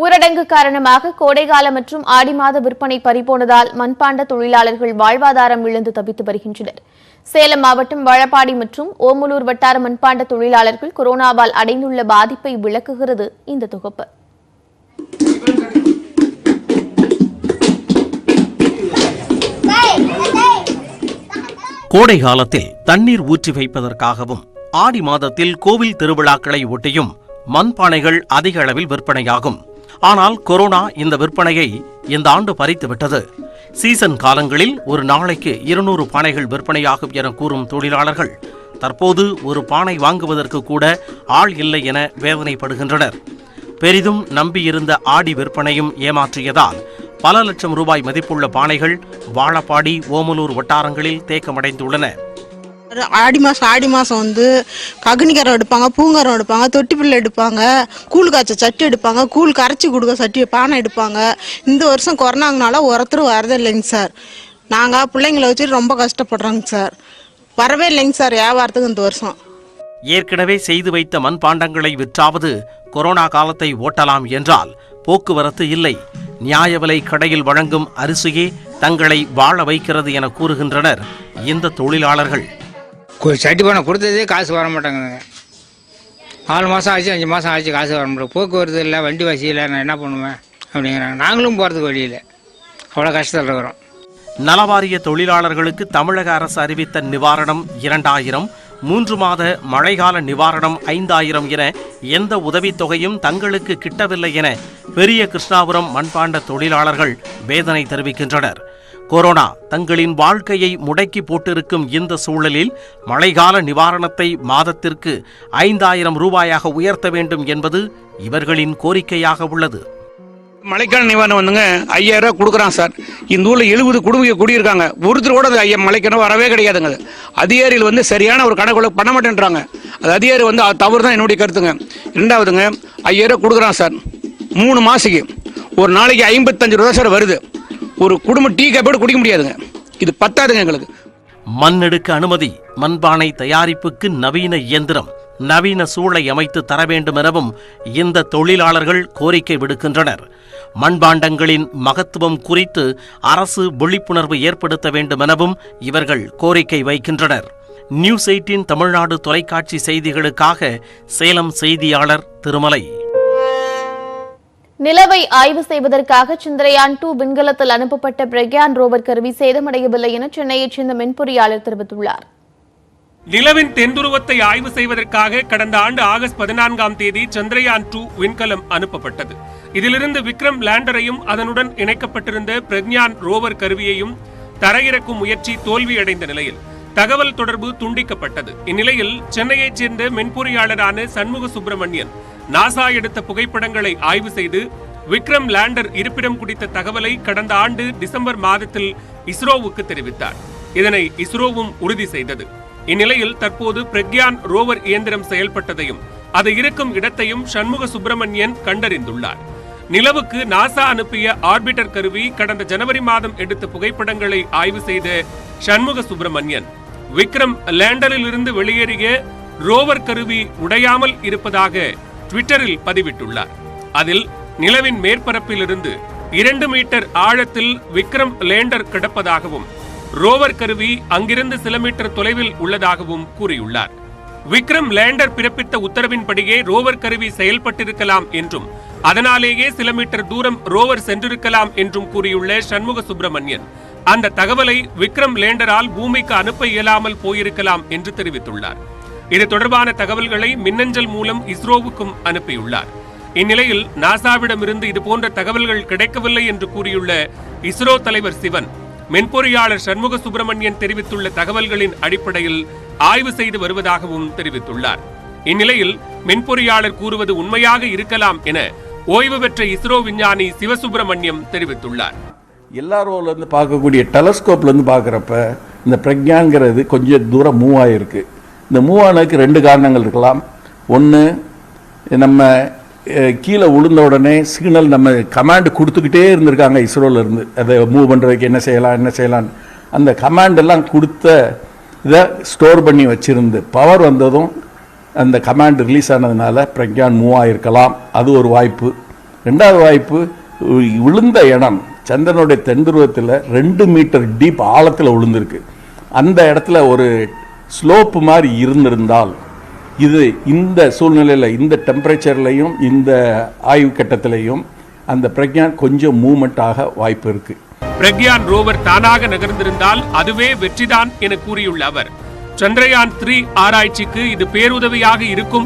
ஊரடங்கு காரணமாக கோடைகால மற்றும் ஆடி மாத விற்பனை பறிபோனதால் மண்பாண்ட தொழிலாளர்கள் வாழ்வாதாரம் இழந்து தவித்து வருகின்றனர். சேலம் மாவட்டம் வழப்பாடி மற்றும் ஓமலூர் வட்டார மண்பாண்ட தொழிலாளர்கள் கொரோனாவால் அடைந்துள்ள பாதிப்பை விளக்குகிறது இந்த தொகுப்பு. கோடை காலத்தில் தண்ணீர் ஊற்றி வைப்பதற்காகவும் ஆடி மாதத்தில் கோவில் திருவிழாக்களை ஒட்டியும் மண்பானைகள் அதிக அளவில் விற்பனையாகும். ஆனால் கொரோனா இந்த விற்பனையை இந்த ஆண்டு பறித்துவிட்டது சீசன் காலங்களில் ஒரு நாளைக்கு இருநூறு பானைகள் விற்பனையாகும் என கூறும் தொழிலாளர்கள் தற்போது ஒரு பானை வாங்குவதற்கு கூட ஆள் இல்லை என வேதனைப்படுகின்றனர். பெரிதும் நம்பியிருந்த ஆடி விற்பனையும் ஏமாற்றியதால் பல லட்சம் ரூபாய் மதிப்புள்ள பானைகள் வாழப்பாடி ஓமலூர் வட்டாரங்களில் தேக்கமடைந்துள்ளன. ஆடி மாதம் ஆடி மாதம் வந்து ககனிக்கரம் எடுப்பாங்க பூங்கரம் எடுப்பாங்க தொட்டி பிள்ளை எடுப்பாங்க கூழ் காய்ச்ச சட்டி எடுப்பாங்க கூழ் கரைச்சி கொடுக்க சட்டி பானை எடுப்பாங்க. இந்த வருஷம் கொரோனாங்கனால ஒருத்தர் வரதே இல்லைங்க சார். நாங்கள் பிள்ளைங்கள வச்சுட்டு ரொம்ப கஷ்டப்படுறோங்க சார். வரவே இல்லைங்க சார் வியாபாரத்துக்கு இந்த வருஷம். ஏற்கனவே செய்து வைத்த மண்பாண்டங்களை விற்றாவது கொரோனா காலத்தை ஓட்டலாம் என்றால் போக்குவரத்து இல்லை. நியாய விலை கடையில் வழங்கும் அரிசியே தங்களை வாழ வைக்கிறது என கூறுகின்றனர் இந்த தொழிலாளர்கள். சட்டி பணம் கொடுத்ததே காசு வர மாட்டேங்குதுங்க. நாலு மாதம் ஆச்சு அஞ்சு மாதம் ஆச்சு காசு வர மாட்டேன் போக்குவரத்து இல்லை வண்டி வசதி இல்லை நான் என்ன பண்ணுவேன் அப்படிங்கிறாங்க. நாங்களும் போகிறதுக்கு வழியில் அவ்வளோ கஷ்டத்தில் இருக்கிறோம். நலவாரிய தொழிலாளர்களுக்கு தமிழக அரசு அறிவித்த நிவாரணம் இரண்டாயிரம் மூன்று மாத மழைக்கால நிவாரணம் ஐந்தாயிரம் என எந்த உதவித்தொகையும் தங்களுக்கு கிட்டவில்லை என பெரிய கிருஷ்ணாபுரம் மண்பாண்ட தொழிலாளர்கள் வேதனை தெரிவிக்கின்றனர். கொரோனா தங்களின் வாழ்க்கையை முடக்கி போட்டிருக்கும் இந்த சூழலில் மழைக்கால நிவாரணத்தை மாதத்திற்கு ஐந்தாயிரம் ரூபாயாக உயர்த்த வேண்டும் என்பது இவர்களின் கோரிக்கையாக உள்ளது. மழைக்கால நிவாரணம் வந்துங்க ஐயாயிரம் ரூபா கொடுக்குறான் சார். இந்த ஊரில் எழுபது குடும்ப குடியிருக்காங்க. ஒருத்தர் கூட அது ஐயா மழைக்கான வரவே கிடையாதுங்க. அதிகாரிகள் வந்து சரியான ஒரு கணக்குள்ள பண்ண மாட்டேன்றாங்க. அது அதிகாரி வந்து அது தவறு தான் என்னுடைய கருத்துங்க. ரெண்டாவதுங்க ஐயாயிரம் கொடுக்குறான் சார். மூணு மாதத்துக்கு ஒரு நாளைக்கு ஐம்பத்தஞ்சு ரூபா சார் வருது. ஒரு குடும்பம் டீ காப்போடு குடிக்க முடியாதுங்க. இது பத்தாதுங்க எங்களுக்கு. மண் எடுக்க அனுமதி மண்பானை தயாரிப்புக்கு நவீன இயந்திரம் நவீன சூளை அமைத்து தர வேண்டும் எனவும் இந்த தொழிலாளர்கள் கோரிக்கை விடுக்கின்றனர். மண்பாண்டங்களின் மகத்துவம் குறித்து அரசு விழிப்புணர்வு ஏற்படுத்த வேண்டும் எனவும் இவர்கள் கோரிக்கை வைக்கின்றனர். நியூஸ் எயிட்டின் தமிழ்நாடு தொலைக்காட்சி செய்திகளுக்காக சேலம் செய்தியாளர் திருமலை. நிலவை ஆய்வு செய்வதற்காக சந்திரயான் டூ விண்கலத்தில் அனுப்பப்பட்ட பிரக்யான் ரோவர் கருவி சேதமடையவில்லை என சென்னையைச் சேர்ந்த மென்பொறியாளர் தெரிவித்துள்ளார். நிலவின் தென்துருவத்தை ஆய்வு செய்வதற்காக கடந்த ஆண்டு ஆகஸ்ட் பதினான்காம் தேதி சந்திரயான் டூ விண்கலம் அனுப்பப்பட்டது. இதிலிருந்து விக்ரம் லேண்டரையும் அதனுடன் இணைக்கப்பட்டிருந்த பிரக்ஞான் ரோவர் கருவியையும் தரையிறக்கும் முயற்சி தோல்வியடைந்த நிலையில் தகவல் தொடர்பு துண்டிக்கப்பட்டது. இந்நிலையில் சென்னையைச் சேர்ந்த மென்பொறியாளரான சண்முக சுப்பிரமணியன் நாசா எடுத்த புகைப்படங்களை ஆய்வு செய்து விக்ரம் லேண்டர் இருப்பிடம் குறித்த தகவலை கடந்த ஆண்டு டிசம்பர் மாதத்தில் இஸ்ரோவுக்கு தெரிவித்தார். இதனை இஸ்ரோவும் உறுதி செய்தது. இந்நிலையில் தற்போது பிரக்யான் ரோவர் இயந்திரம் செயல்பட்டதையும் அது இருக்கும் இடத்தையும் சண்முக சுப்பிரமணியன் கண்டறிந்துள்ளார். நிலவுக்கு நாசா அனுப்பிய ஆர்பிட்டர் கருவி கடந்த ஜனவரி மாதம் எடுத்த புகைப்படங்களை ஆய்வு செய்த சண்முக சுப்பிரமணியன் விக்ரம் லேண்டரில் இருந்து வெளியேறிய ரோவர் கருவி உடையாமல் இருப்பதாக ட்விட்டரில் பதிவிட்டுள்ளார். அதில் நிலவின் மேற்பரப்பிலிருந்து இரண்டு மீட்டர் ஆழத்தில் விக்ரம் லேண்டர் கிடப்பதாகவும் ரோவர் கருவி அங்கிருந்து சில மீட்டர் தொலைவில் உள்ளதாகவும் கூறியுள்ளார். விக்ரம் லேண்டர் பிறப்பித்த உத்தரவின்படியே ரோவர் கருவி செயல்பட்டிருக்கலாம் என்றும் அதனாலேயே சில மீட்டர் தூரம் ரோவர் சென்றிருக்கலாம் என்றும் கூறியுள்ள சண்முக சுப்பிரமணியன் அந்த தகவலை விக்ரம் லேண்டரால் பூமிக்கு அனுப்ப இயலாமல் போயிருக்கலாம் என்று தெரிவித்துள்ளார். இது தொடர்பான தகவல்களை மின்னஞ்சல் மூலம் இஸ்ரோவுக்கும் அனுப்பியுள்ளார். இந்நிலையில் நாசாவிடமிருந்து இதுபோன்ற தகவல்கள் கிடைக்கவில்லை என்று கூறியுள்ள இஸ்ரோ தலைவர் சிவன் மென்பொறியாளர் சண்முக சுப்பிரமணியன் தெரிவித்துள்ள தகவல்களின் அடிப்படையில் ஆய்வு செய்து வருவதாகவும் தெரிவித்துள்ளார். இந்நிலையில் மென்பொறியாளர் கூறுவது உண்மையாக இருக்கலாம் என ஓய்வு பெற்ற இஸ்ரோ விஞ்ஞானி சிவசுப்பிரமணியம் தெரிவித்துள்ளார். எல்லாரோலேருந்து பார்க்கக்கூடிய டெலஸ்கோப்லேருந்து பார்க்குறப்ப இந்த பிரக்ஞாங்கிறது கொஞ்சம் தூரம் மூவ் ஆகிருக்கு இந்த மூவ் ஆனதுக்கு ரெண்டு காரணங்கள் இருக்கலாம். ஒன்று நம்ம கீழே விழுந்த உடனே சிக்னல் நம்ம கமாண்ட் கொடுத்துக்கிட்டே இருந்திருக்காங்க இஸ்ரோலேருந்து அதை மூவ் பண்ணுறதுக்கு என்ன செய்யலாம் என்ன செய்யலாம் அந்த கமாண்டெல்லாம் கொடுத்த இதை ஸ்டோர் பண்ணி வச்சுருந்து பவர் வந்ததும் அந்த கமாண்ட் ரிலீஸ் ஆனதுனால பிரக்யான் மூவ் ஆகிருக்கலாம் அது ஒரு வாய்ப்பு. ரெண்டாவது வாய்ப்பு விழுந்த இடம் சந்திரனுடைய தென்துருவத்தில் ரெண்டு மீட்டர் டீப் ஆழத்தில் விழுந்திருக்கு அந்த இடத்துல ஒரு ஸ்லோப்பு மாதிரி இருந்திருந்தால் இது இந்த சூழ்நிலையில் இந்த டெம்பரேச்சர்லையும் இந்த ஆய்வு கட்டத்திலையும் அந்த பிரக்யான் கொஞ்சம் மூமெண்ட் ஆக வாய்ப்பு இருக்கு. பிரக்யான் ரோவர் தானாக நகர்ந்திருந்தால் அதுவே வெற்றிதான் என கூறியுள்ள அவர். சந்திரயான் த்ரீ ஆராய்ச்சிக்கு இது பேருதவியாக இருக்கும்